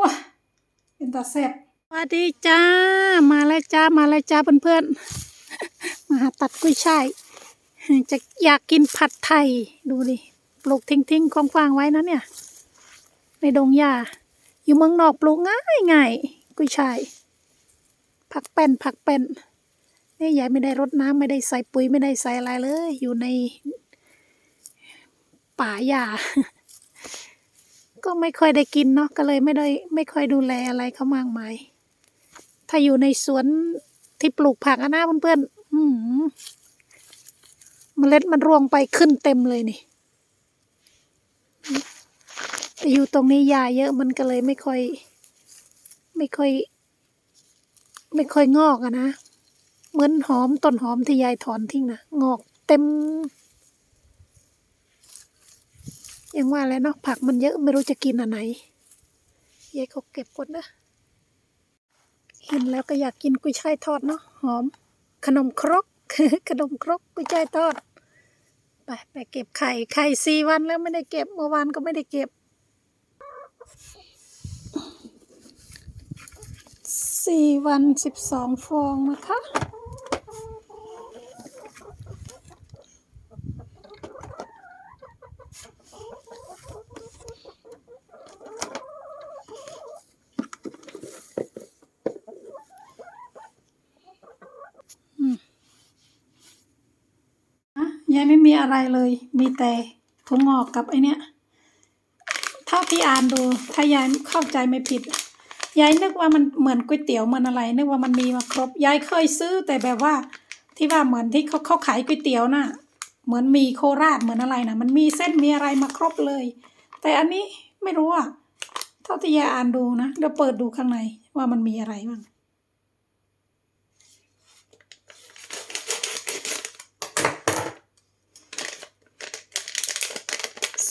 ว้าเป็นตาแซ่บสวัสดีจ้า มาแล้วจ้า มาแล้วจ้าเพื่อนๆ มาหาตัดกุ้ยช่าย จะอยากกินผัดไทย ดูดิ ปลูกทิ้งๆคว่างๆไว้นะเนี่ย ในดงหญ้า อยู่เมืองนอกปลูกง่ายง่ายกุ้ยช่าย ผักแป้นผักแป้นนี่ยายไม่ได้รดน้ำไม่ได้ใส่ปุ๋ยไม่ได้ใส่อะไรเลย อยู่ในป่าหญ้า ก็ไม่ค่อยได้กินเนาะก็เลยไม่ได้ไม่ค่อยดูแลอะไรเขามากมายถ้าอยู่ในสวนที่ปลูกผักอะนะเพื่อนๆอืมเมล็ดมันร่วงไปขึ้นเต็มเลยนี่แต่อยู่ตรงนี้หญ้าเยอะมันก็เลยไม่ค่อย ไม่ค่อย ไม่ค่อยงอกอะนะเหมือนหอมต้นหอมที่ยายถอนทิ้งนะงอกเต็ม ยังว่าแล้วเนาะผักมันเยอะไม่รู้จะกินอันไหนยายเขาเก็บก่อนนะเห็นแล้วก็อยากกินกุ้ยช่ายทอดเนาะหอม ขนมครกขนมครกกุ้ยช่ายทอดไปไปเก็บไข่ไข่สี่วันแล้วไม่ได้เก็บเมื่อวานก็ไม่ได้เก็บสี่วันสิบสองฟองนะคะ ยายไม่มีอะไรเลย มีแต่ถั่วงอกกับไอเนี้ยเท่าที่อ่านดู ถ้ายายเข้าใจไม่ผิด ยายนึกว่ามันเหมือนก๋วยเตี๋ยวเหมือนอะไร นึกว่ามันมีมาครบ ยายเคยซื้อแต่แบบว่าที่ว่าเหมือนที่เขาเขาขายก๋วยเตี๋ยวน่ะ เหมือนมีโคราชเหมือนอะไรนะมันมีเส้นมีอะไรมาครบเลย แต่อันนี้ไม่รู้อะเท่าที่ยายอ่านดูนะเดี๋ยวเปิดดูข้างในว่ามันมีอะไรบ้าง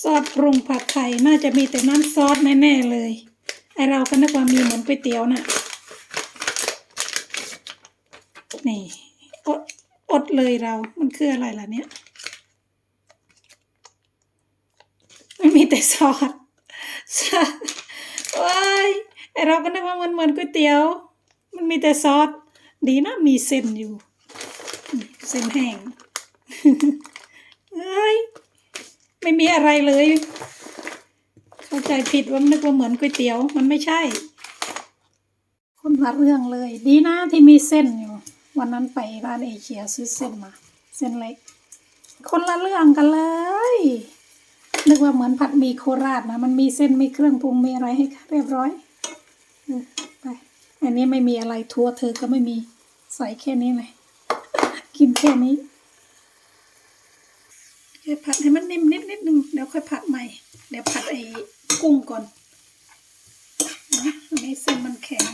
ซอสปรุงผัดไทยน่าจะมีแต่น้ำซอสแน่ๆเลย ไอเราก็นึกว่ามีเหมือนก๋วยเตี๋ยวน่ะ นี่อดอดเลยเรา มันคืออะไรล่ะเนี่ย มันมีแต่ซอสซอสว้ายไอเราก็นึกว่ามันเหมือนก๋วยเตี๋ยว มันมีแต่ซอส ดีนะมีเส้นอยู่ เส้นแห้งเอ้ย ไม่มีอะไรเลย เข้าใจผิดว่านึกว่าเหมือนก๋วยเตี๋ยว มันไม่ใช่ คนละเรื่องเลย ดีนะที่มีเส้นอยู่ วันนั้นไปร้านเอเชียซื้อเส้นมา เส้นเล็ก คนละเรื่องกันเลยนึกว่าเหมือนผัดหมีโคราชนะ มันมีเส้นมีเครื่องปรุงมีอะไรให้เรียบร้อยอไป อันนี้ไม่มีอะไรทัวเธอก็ไม่มีใส่แค่นี้เลย กินแค่นี้ แค่ผัดให้มันนิ่มนิดนิดนึงเดี๋ยวค่อยผัดใหม่ เดี๋ยวผัดไอ้กุ้งก่อนนะอันนี้เส้นมันแข็ง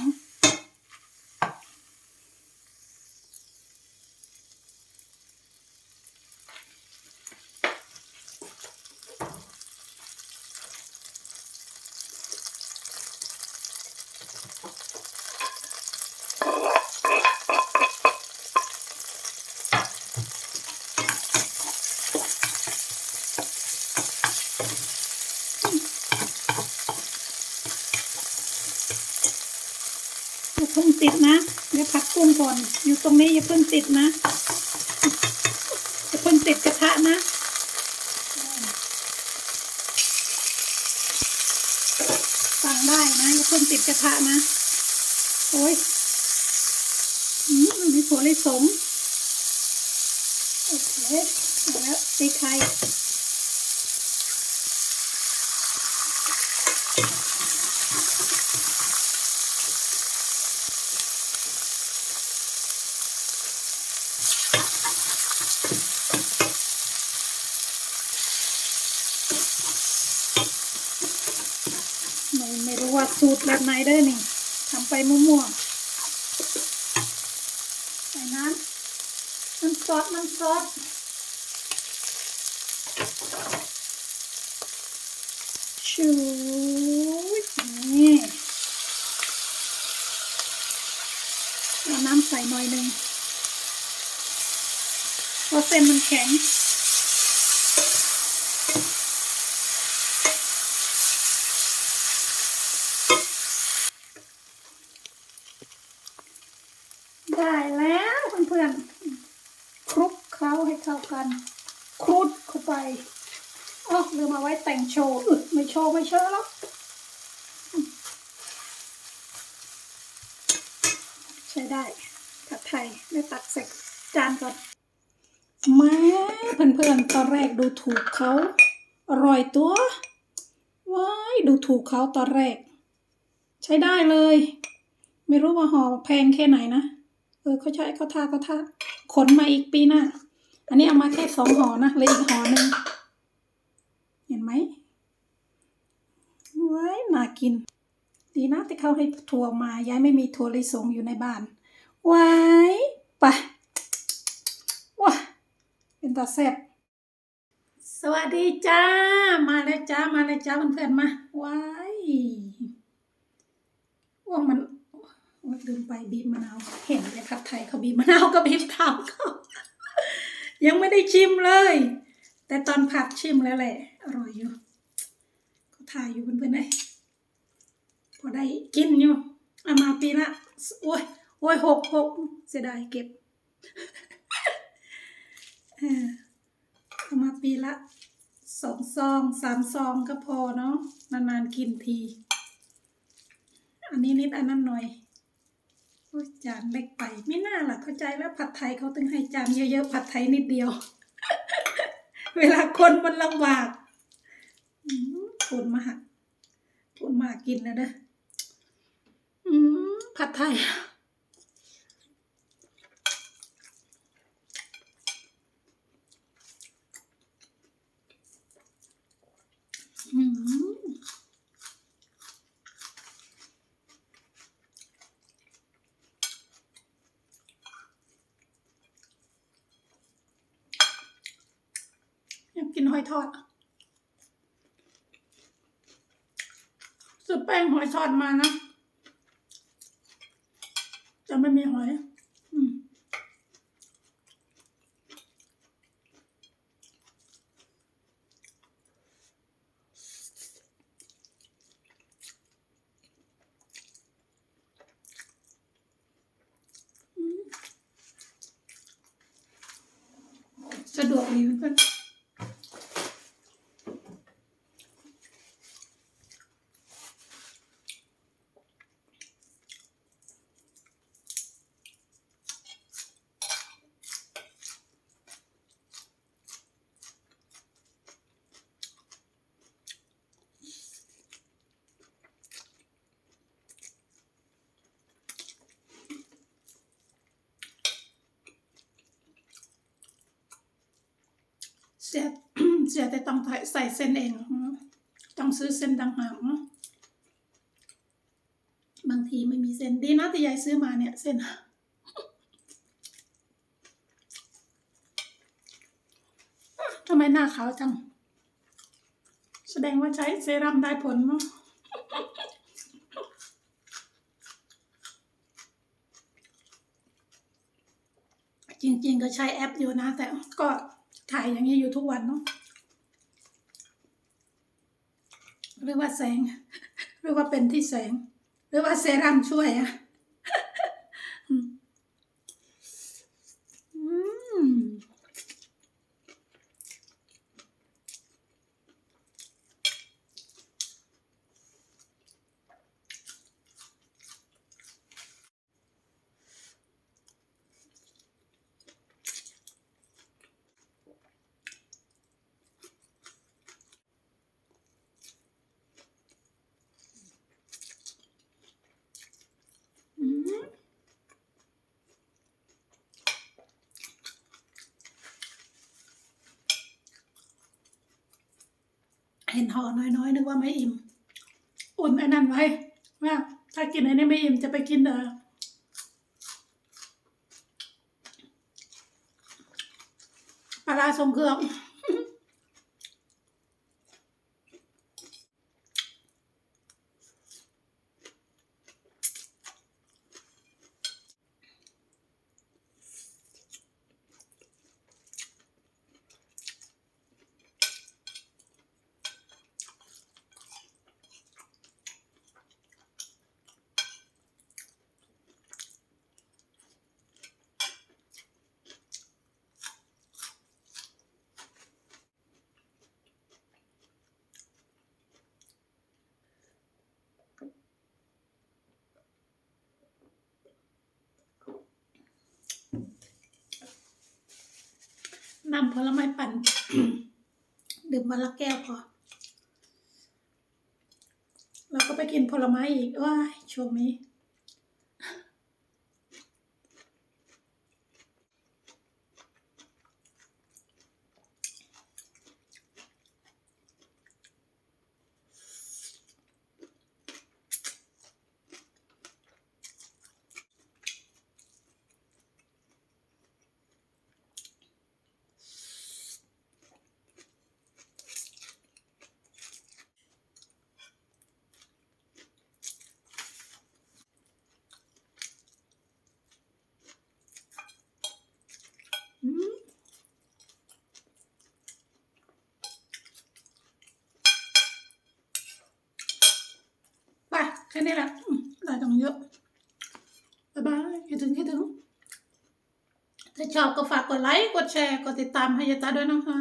อย่าเพิ่ง ติดนะเดี๋ยวผัดกุ้งก่อน อยู่ตรงนี้อย่าเพิ่งติดนะอย่าเพิ่งติดกระทะนะสั่งได้นะอย่าเพิ่งติดกระทะนะโอ้ยอืมมีถั่วลิสงโอเคเอาแล้วตีไข่ ไม่ ไม่รู้ว่าสูตรแบบไหนเด้นี่ทำไปมั่วๆใส่น้ำน้ำซอสน้ำซอสชูนี่เอาน้ำใส่หน่อยหนึ่งเพราะเส้นมันแข็ง ใช่แล้วเพื่อนๆคลุกเคล้าให้เข้ากันคลุดเข้าไปอ๋อลืมเอาไว้แต่งโชว์อึดไม่โชว์ไม่เชว์แล้วใช้ได้ผัดไทยได้ตักใส่จานก่อนม่เพื่อนๆตอนแรกดูถูกเขาอร่อยตัวว้ายดูถูกเขาตอนแรก ใช้ได้เลย ไม่รู้ว่าห่อแพงแค่ไหนนะ เออเขาใช้เขาทาเขาทาขนมาอีกปีหน้า อันนี้เอามาแค่สองห่อนะเลยอีกห่อหนึ่งเห็นไหมว้ายน่ากิน ดีนะที่เขาให้ถั่วมา ย้ายไม่มีถั่วลิสงอยู่ในบ้านว้ายไปว้าเป็นตาแซ่บสวัสดีจ้า มาแล้วจ้า มาแล้วจ้าเพื่อนๆมาว้ายว่ามัน ลืมไปบีบมะนาว เห็นเลยผัดไทยเขาบีบมะนาวก็บีบตามเขายังไม่ได้ชิมเลย แต่ตอนผัดชิมแล้วแหละ อร่อยอยู่เขาถ่ายอยู่เพื่อนๆเลยพอได้กินอยู่เอามาปีละโอ้ยโอ้ยหกหกเสียดายเก็บเอามาปีละสองซองสามซองก็พอเนาะนานๆกินที อันนี้นิดอันนั้นหน่อย จานเล็กไปไม่น่าล่ะเข้าใจแล้วผัดไทยเขาต้องให้จานเยอะๆผัดไทยนิดเดียว เวลาคนมันลำบากปวดมากปวดมากกินแล้วเด้ออืมผัดไทย อืมอยา กินหอยทอดซื้อแป้งหอยทอดมานะจะไม่มีหอยสะดวกดีเพื่อน เสียเสียแต่ต้องใส่เส้นเอง ต้องซื้อเส้นต่างหากเนอะบางทีไม่มีเส้นดีนะที่ยายซื้อมาเนี่ยเส้นทำไมหน้าขาวจัง แสดงว่าใช้เซรั่มได้ผลเนาะจริงๆก็ใช้แอปอยู่นะ แต่ก็ ถ่ายอย่างนี้อยู่ทุกวันเนาะหรือว่าแสงหรือว่าเป็นที่แสง หรือว่าเซรั่มช่วยอะอืมอืมอืมเห็นห่อน้อยๆนึกว่าไม่อิ่มอุ่นไอ้นั่นไว้ว่าถ้ากินไอ้นี่ไม่อิ่มจะไปกินเออปลาร้าทรงเครื่อง น้ำผลไม้ปั่น ดื่มวันละแก้วพอ แล้วก็ไปกินผลไม้อีกว้ายช่วงนี้ อืมไปแค่นี้แหละอืมได้ต้องเยอะบ๊ายบายคิดถึงคิดถึงถ้าชอบก็ฝากกดไลค์ กดแชร์ กดติดตามให้ยาตาด้วยนะคะ